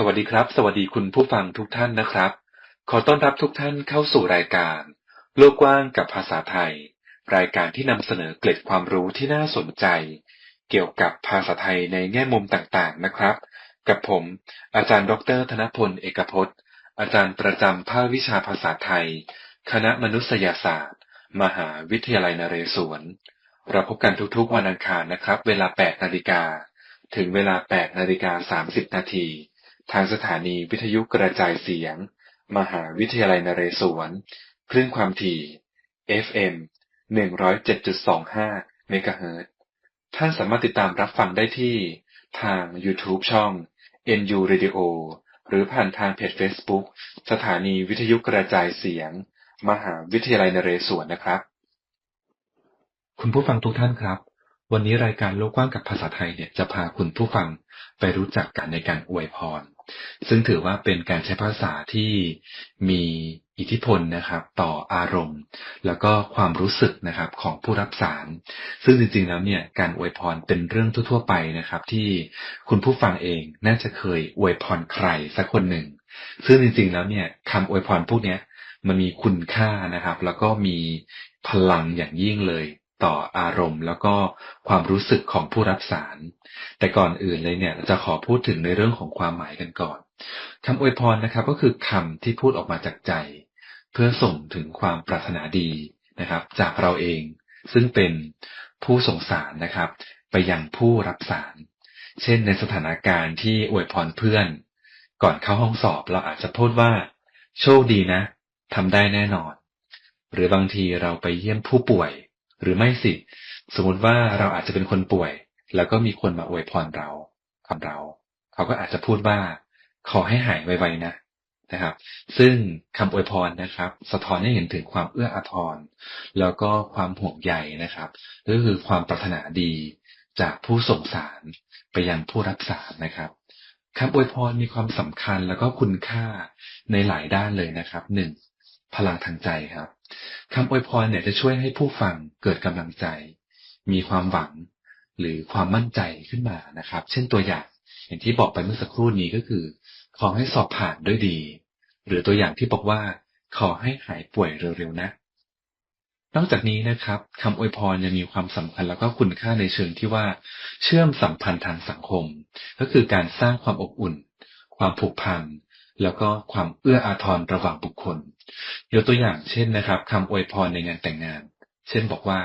สวัสดีครับ สวัสดีคุณผู้ฟังทุกท่านนะครับ ขอต้อนรับทุกท่านเข้าสู่รายการ โลกกว้างกับภาษาไทย รายการที่นำเสนอเกล็ดความรู้ที่น่าสนใจ เกี่ยวกับภาษาไทยในแง่มุมต่างๆนะครับ กับผม อาจารย์ ดร ธนพล เอกพจน์ อาจารย์ประจำภาควิชาภาษาไทย คณะมนุษยศาสตร์ มหาวิทยาลัยนเรศวร เราพบกันทุกๆวันอังคารนะครับ เวลา 8 นาฬิกา ถึงเวลา 8 นาฬิกา 30 นาที ทางสถานีวิทยุกระจายเสียง มหาวิทยาลัยนเรศวร คลื่นความถี่ FM 107.25 เมกะเฮิรตซ์ท่านสามารถติดตามรับฟังได้ที่ ทาง YouTube ช่อง NU Radio หรือผ่านทางเพจ Facebook สถานีวิทยุกระจายเสียง มหาวิทยาลัยนเรศวรนะครับ คุณผู้ฟังทุกท่านครับ วันนี้รายการโลกกว้างกับภาษาไทยเนี่ยจะพาคุณผู้ฟังไปรู้จักกันในการอวยพร ซึ่งถือว่าเป็นการใช้ภาษาที่มีอิทธิพลนะครับ ต่ออารมณ์ แล้วก็ความรู้สึกนะครับของผู้รับสาร ซึ่งจริงๆแล้วเนี่ยการอวยพรเป็นเรื่องทั่วๆไปนะครับ ที่คุณผู้ฟังเองน่าจะเคยอวยพรใครสักคนหนึ่ง ซึ่งจริงๆแล้วเนี่ยคำอวยพรพวกนี้มันมีคุณค่านะครับ แล้วก็มีพลังอย่างยิ่งเลย ต่ออารมณ์ แล้วก็ความรู้สึกของผู้รับสาร แต่ก่อนอื่นเลยเนี่ยจะขอพูดถึงในเรื่องของความหมายกันก่อนคำอวยพรนะครับ ก็คือคำที่พูดออกมาจากใจ เพื่อส่งถึงความปรารถนาดีนะครับ จากเราเอง ซึ่งเป็นผู้ส่งสารนะครับ ไปยังผู้รับสาร เช่น ในสถานการณ์ที่อวยพรเพื่อน ก่อนเข้าห้องสอบเราอาจจะพูดว่า โชคดีนะทำได้แน่นอน หรือบางทีเราไปเยี่ยมผู้ป่วย หรือไม่สิ สมมติว่าเราอาจจะเป็นคนป่วย แล้วก็มีคนมาอวยพรเราคำเรา เขาก็อาจจะพูดว่า ขอให้หายไวๆนะนะครับ ซึ่งคำอวยพรนะครับ สะท้อนให้เห็นถึงความเอื้ออาทร แล้วก็ความห่วงใยนะครับก็คือความปรารถนาดีจากผู้ส่งสารไปยังผู้รับสารนะครับคำอวยพรมีความสำคัญแล้วก็คุณค่าในหลายด้านเลยนะครับหนึ่ง พลังทางใจครับคำอวยพรเนี่ยจะช่วยให้ผู้ฟังเกิดกำลังใจ มีความหวังหรือความมั่นใจขึ้นมานะครับ เช่นตัวอย่าง อย่างที่บอกไปเมื่อสักครู่นี้ก็คือ ขอให้สอบผ่านด้วยดี หรือตัวอย่างที่บอกว่า ขอให้หายป่วยเร็วๆนะ นอกจากนี้นะครับคำอวยพรยังมีความสำคัญแล้วก็คุณค่าในเชิงที่ว่า เชื่อมสัมพันธ์ทางสังคม ก็คือการสร้างความอบอุ่น ความผูกพัน แล้วก็ความเอื้ออาทรระหว่างบุคคล ยกตัวอย่างเช่นนะครับคำอวยพรในงานแต่งงาน เช่นบอกว่า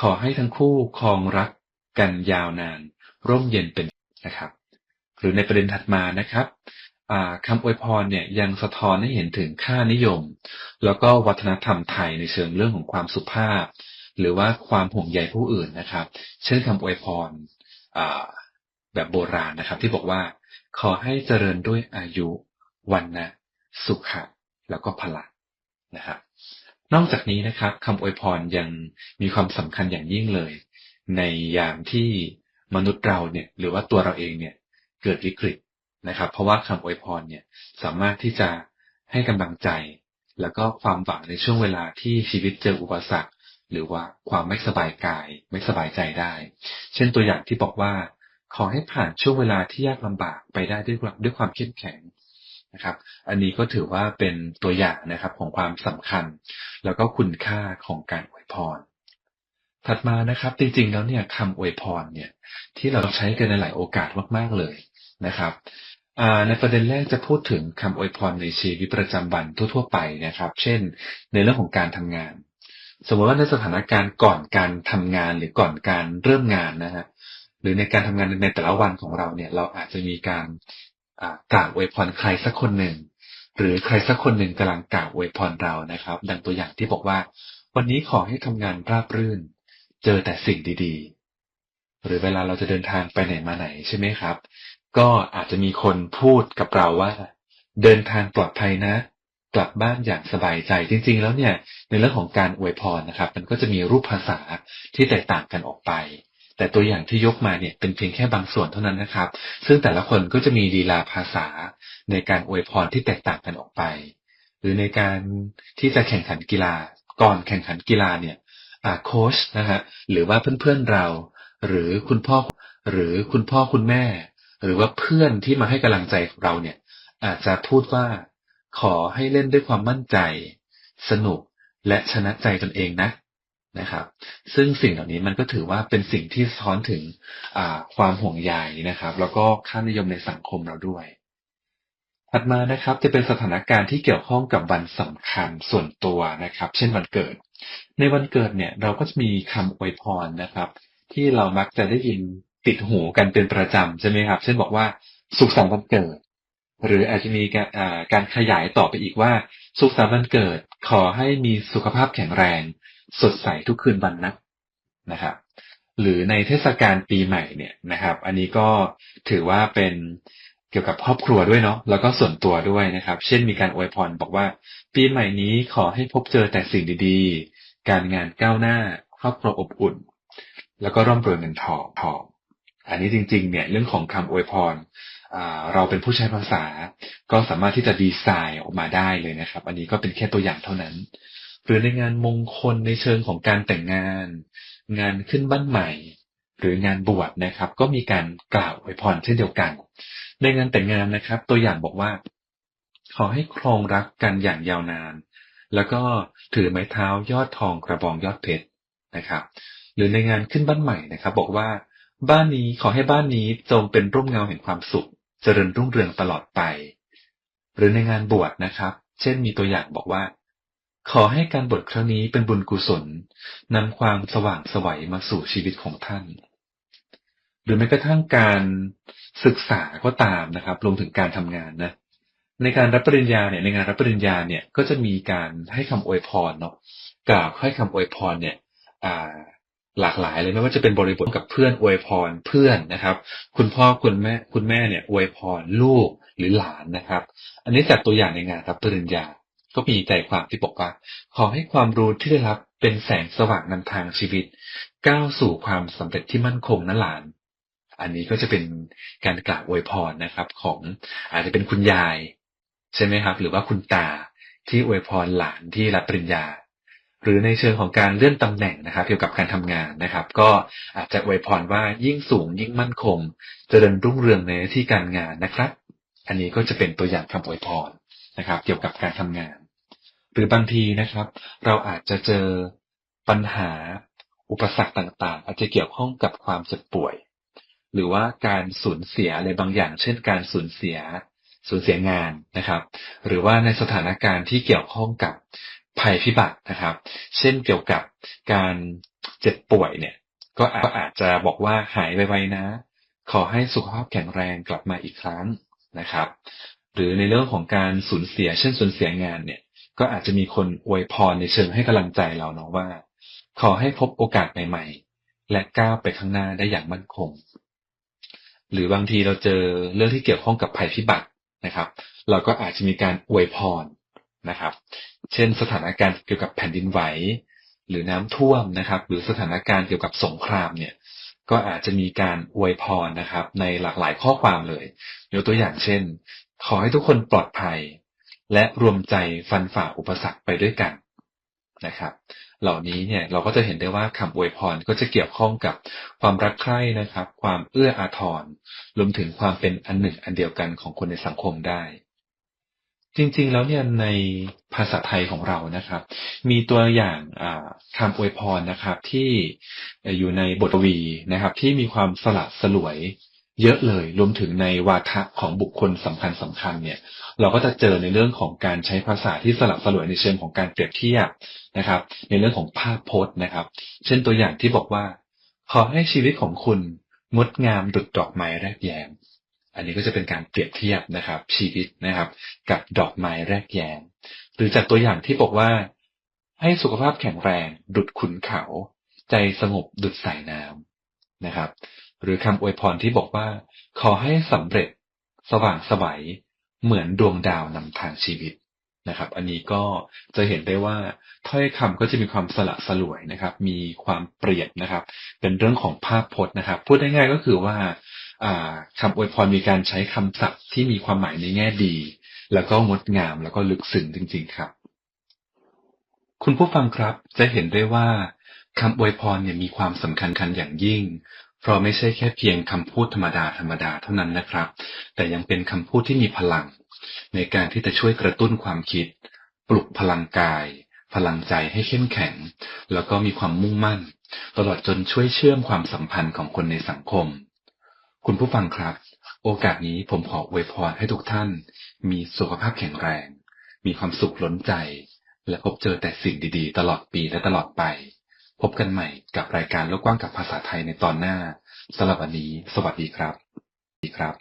ขอให้ทั้งคู่ครองรักกันยาวนาน ร่มเย็นเป็นนะครับ หรือในประเด็นถัดมานะครับคำอวยพรเนี่ยยังสะท้อนให้เห็นถึงค่านิยม แล้วก็วัฒนธรรมไทยในเชิงเรื่องของความสุภาพ หรือว่าความห่วงใยผู้อื่นนะครับ เช่นคำอวยพรแบบโบราณนะครับ ที่บอกว่า ขอให้เจริญด้วยอายุ วันนะสุขะแล้วก็พละนะครับนอกจากนี้นะครับคำอวยพรยังมีความสำคัญอย่างยิ่งเลย ในยามที่มนุษย์เราเนี่ย หรือว่าตัวเราเองเนี่ยเกิดวิกฤตนะครับ เพราะว่าคำอวยพรเนี่ยสามารถที่จะให้กำลังใจ แล้วก็ความหวังในช่วงเวลาที่ชีวิตเจออุปสรรค หรือว่าความไม่สบายกาย ไม่สบายใจได้ เช่นตัวอย่างที่บอกว่า ขอให้ผ่านช่วงเวลาที่ยากลำบากไปได้ด้วยด้วยความเข้มแข็ง นะครับ อันนี้ก็ถือว่าเป็นตัวอย่างนะครับของความสำคัญ แล้วก็คุณค่าของการอวยพร ถัดมานะครับ จริงๆแล้วเนี่ยคำอวยพรเนี่ย ที่เราใช้กันในหลายโอกาสมากๆเลยนะครับในประเด็นแรกจะพูดถึงคำอวยพรในชีวิตประจำวันทั่ว ๆ ไปนะครับ เช่น ในเรื่องของการทำงาน สมมติว่าในสถานการณ์ก่อนการทำงานหรือก่อนการเริ่มงานนะฮะหรือในการทำงานในแต่ละวันของเราเนี่ย เราอาจจะมีการ กล่าวอวยพรใครสักคนหนึ่ง หรือใครสักคนหนึ่งกำลังกล่าวอวยพรเรานะครับ ดังตัวอย่างที่บอกว่า วันนี้ขอให้ทำงานราบรื่น เจอแต่สิ่งดีๆ หรือเวลาเราจะเดินทางไปไหนมาไหนใช่ไหมครับ ก็อาจจะมีคนพูดกับเราว่า เดินทางปลอดภัยนะ กลับบ้านอย่างสบายใจจริง ๆ แล้วเนี่ย ในเรื่องของการอวยพรนะครับ มันก็จะมีรูปภาษาที่แตกต่างกันออกไป แต่ตัวอย่างที่ยกมาเนี่ยเป็นเพียงแค่บางส่วนเท่านั้นนะครับ ซึ่งแต่ละคนก็จะมีลีลาภาษาในการอวยพรที่แตกต่างกันออกไป หรือในการที่จะแข่งขันกีฬาก่อนแข่งขันกีฬาเนี่ยโค้ชนะฮะหรือว่าเพื่อนๆเรา หรือคุณพ่อหรือคุณพ่อคุณแม่ หรือว่าเพื่อนที่มาให้กำลังใจเราเนี่ย อาจจะพูดว่าขอให้เล่นด้วยความมั่นใจ สนุกและชนะใจตนเองนะ นะครับ ซึ่งสิ่งเหล่านี้มันก็ถือว่าเป็นสิ่งที่ซ้อนถึงความห่วงใยนะครับ แล้วก็ค่านิยมในสังคมเราด้วย ถัดมานะครับ จะเป็นสถานการณ์ที่เกี่ยวข้องกับวันสำคัญส่วนตัวนะครับ เช่นวันเกิด ในวันเกิดเนี่ยเราก็จะมีคำอวยพรนะครับ ที่เรามักจะได้ยินติดหูกันเป็นประจำใช่ไหมครับ เช่นบอกว่าสุขสันต์วันเกิด หรืออาจจะมีการขยายต่อไปอีกว่า สุขสันต์วันเกิด ขอให้มีสุขภาพแข็งแรง สดใสทุกคืนวันนะนะครับ หรือในเทศกาลปีใหม่เนี่ยนะครับ อันนี้ก็ถือว่าเป็นเกี่ยวกับครอบครัวด้วยเนาะแล้วก็ส่วนตัวด้วยนะครับ เช่นมีการอวยพรบอกว่า ปีใหม่นี้ขอให้พบเจอแต่สิ่งดีๆ การงานก้าวหน้า ครอบครัวอบอุ่น แล้วก็ร่ำรวยเงินทองทองอันนี้จริง ๆ เนี่ยเรื่องของคำอวยพรเราเป็นผู้ใช้ภาษา ก็สามารถที่จะดีไซน์ออกมาได้เลยนะครับ อันนี้ก็เป็นแค่ตัวอย่างเท่านั้น หรือในงานมงคลในเชิงของการแต่งงาน งานขึ้นบ้านใหม่ หรืองานบวชนะครับ ก็มีการกล่าวอวยพรเช่นเดียวกัน ในงานแต่งงานนะครับ ตัวอย่างบอกว่า ขอให้ครองรักกันอย่างยาวนาน แล้วก็ถือไม้เท้ายอดทองกระบองยอดเพชรนะครับ หรือในงานขึ้นบ้านใหม่นะครับ บอกว่าบ้านนี้ขอให้บ้านนี้จงเป็นร่มเงาแห่งความสุข เจริญรุ่งเรืองตลอดไป หรือในงานบวชนะครับ เช่นมีตัวอย่างบอกว่า ขอให้การบวชครั้งนี้เป็นบุญกุศลนำความสว่างสวัยมาสู่ชีวิตของท่าน หรือแม้กระทั่งการศึกษาก็ตามนะครับรวมถึงการทำงานนะ ในการรับปริญญาเนี่ยในงานรับปริญญาเนี่ยก็จะมีการให้คำอวยพรเนาะกล่าวให้คำอวยพรเนี่ยหลากหลายเลยไม่ว่าจะเป็นบริบทกับเพื่อนอวยพรเพื่อนนะครับ คุณพ่อคุณแม่คุณแม่เนี่ยอวยพรลูกหรือหลานนะครับ อันนี้จากตัวอย่างในงานรับปริญญา ก็มีใจความที่บอกว่า ขอให้ความรู้ที่ได้รับเป็นแสงสว่างนำทางชีวิต ก้าวสู่ความสำเร็จที่มั่นคงนั่นหลาน อันนี้ก็จะเป็นการกล่าวอวยพรนะครับ ของอาจจะเป็นคุณยาย ใช่ไหมครับ หรือว่าคุณตาที่อวยพรหลานที่รับปริญญา หรือในเชิงของการเลื่อนตำแหน่งนะครับ เกี่ยวกับการทำงานนะครับ ก็อาจจะอวยพรว่ายิ่งสูงยิ่งมั่นคงจเจริญรุ่งเรืองในที่การงานนะครับ อันนี้ก็จะเป็นตัวอย่างคำอวยพรนะครับ เกี่ยวกับการทำงาน หรือบางทีนะครับ เราอาจจะเจอปัญหาอุปสรรคต่างๆ อาจจะเกี่ยวข้องกับความเจ็บป่วย หรือว่าการสูญเสียอะไรบางอย่าง เช่น การสูญเสียสูญเสียงานนะครับ หรือว่าในสถานการณ์ที่เกี่ยวข้องกับภัยพิบัตินะครับ เช่นเกี่ยวกับการเจ็บป่วยเนี่ยก็อาจจะบอกว่าหายไวๆนะ ขอให้สุขภาพแข็งแรงกลับมาอีกครั้งนะครับ หรือในเรื่องของการสูญเสีย เช่นสูญเสียงานเนี่ย ก็อาจจะมีคนอวยพรในเชิงให้กำลังใจเราเนาะว่า ขอให้พบโอกาสใหม่ๆ และก้าวไปข้างหน้าได้อย่างมั่นคง หรือบางทีเราเจอเรื่องที่เกี่ยวข้องกับภัยพิบัตินะครับ เราก็อาจจะมีการอวยพรนะครับ เช่น สถานการณ์เกี่ยวกับแผ่นดินไหว หรือน้ำท่วมนะครับ หรือสถานการณ์เกี่ยวกับสงครามเนี่ย ก็อาจจะมีการอวยพรนะครับ ในหลากหลายข้อความเลยยกตัวอย่างเช่น ขอให้ทุกคนปลอดภัย และรวมใจฟันฝ่าอุปสรรคไปด้วยกันนะครับ เหล่านี้เนี่ยเราก็จะเห็นได้ว่าคำอวยพรก็จะเกี่ยวข้องกับความรักใคร่นะครับ ความเอื้ออาทรรวมถึงความเป็นอันหนึ่งอันเดียวกันของคนในสังคมได้ จริงๆแล้วเนี่ยในภาษาไทยของเรานะครับ มีตัวอย่างคำอวยพรนะครับที่อยู่ในบทกวีนะครับ ที่มีความสละสลวย เยอะเลย รวมถึงในวาทะของบุคคลสำคัญสำคัญเนี่ย เราก็จะเจอในเรื่องของการใช้ภาษาที่สลับสลวยในเชิงของการเปรียบเทียบนะครับ ในเรื่องของภาพพจน์นะครับ เช่นตัวอย่างที่บอกว่า ขอให้ชีวิตของคุณงดงามดุจดอกไม้แรกแย้มอันนี้ก็จะเป็นการเปรียบเทียบนะครับ ชีวิตนะครับ กับดอกไม้แรกแย้มหรือจากตัวอย่างที่บอกว่า ให้สุขภาพแข็งแรง ดุดขุนเขา ใจสงบดุดสายน้ำ นะครับ หรือคำอวยพรที่บอกว่า ขอให้สำเร็จสว่างสวัยเหมือนดวงดาวนำทางชีวิตนะครับ อันนี้ก็จะเห็นได้ว่าถ้อยคำก็จะมีความสละสลวยนะครับ มีความเปรียบนะครับ เป็นเรื่องของภาพพจน์นะครับ พูดได้ง่ายก็คือว่าคำอวยพรมีการใช้คำศัพท์ที่มีความหมายในแง่ดี แล้วก็งดงามแล้วก็ลึกซึ้งจริง ๆ ครับ คุณผู้ฟังครับจะเห็นได้ว่า คำอวยพรเนี่ยมีความสำคัญคันอย่างยิ่ง เพราะไม่ใช่แค่เพียงคำพูดธรรมดาธรรมดาเท่านั้นนะครับ แต่ยังเป็นคำพูดที่มีพลัง ในการที่จะช่วยกระตุ้นความคิด ปลุกพลังกาย พลังใจให้เข้มแข็ง แล้วก็มีความมุ่งมั่น ตลอดจนช่วยเชื่อมความสัมพันธ์ของคนในสังคม คุณผู้ฟังครับ โอกาสนี้ผมขออวยพรให้ทุกท่าน มีสุขภาพแข็งแรง มีความสุขล้นใจ และพบเจอแต่สิ่งดีๆ ตลอดปีและตลอดไป พบกันใหม่กับรายการโลกกว้างกับภาษาไทยในตอนหน้าสำหรับวันนี้ สวัสดีครับสวัสดีครับ